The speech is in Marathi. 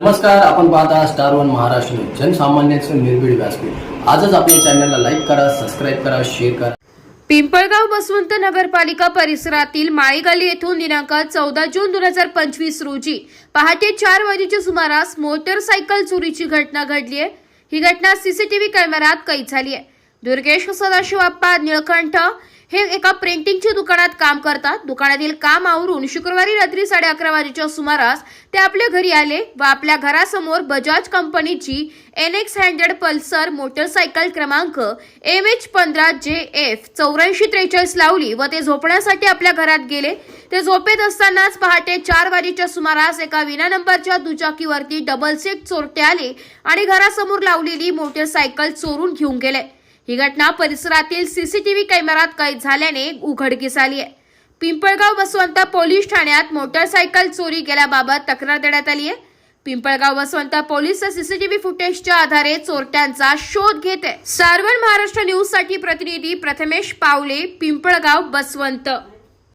नमस्कार आपण पाहता स्टार वन महाराष्ट्र न्यूज. जनसामान्यांचे निर्भीड व्यासपीठ. आजच आपल्या चॅनलला लाईक करा सबस्क्राईब करा शेअर करा. पिंपळगाव बसवंत नगरपालिका परिसरातील माळीगली येथून दिनांक चौदा जून दोन हजार पंचवीस रोजी पहाटे चार वाजेच्या सुमारास मोटरसायकल चोरीची घटना घडली आहे. ही घटना सीसीटीव्ही कॅमेऱ्यात कैद झाली आहे. दुर्गेश सदाशिव अप्पा निळकंठ हे एका प्रिंटिंगच्या दुकानात काम करतात. दुकानातील काम आवरून शुक्रवारी रात्री साडे अकरा वाजेच्या सुमारास ते आपल्या घरी आले व आपल्या घरासमोर बजाज कंपनीची N X hundred Pulsar motorcycle क्रमांक एम एच पंधरा जे एफ चौऱ्याऐंशी त्रेचाळीस लावली व ते झोपण्यासाठी आपल्या घरात गेले. ते झोपेत असतानाच पहाटे चार वाजेच्या सुमारास एका विना नंबरच्या दुचाकीवरती डबल सीट चोरटे आले आणि घरासमोर लावलेली मोटरसायकल चोरून घेऊन गेले. ही घटना परिसरातील सीसीटीव्ही कॅमेऱ्यात कैद झाल्याने उघडकीस आली आहे. पिंपळगाव बसवंत पोलीस ठाण्यात मोटरसायकल चोरी केल्याबाबत तक्रार देण्यात आली आहे. पिंपळगाव बसवंत पोलीस सीसीटीव्ही फुटेजच्या आधारे चोरट्यांचा शोध घेत आहे. सार्वण महाराष्ट्र न्यूजसाठी प्रतिनिधी प्रथमेश पावले पिंपळगाव बसवंत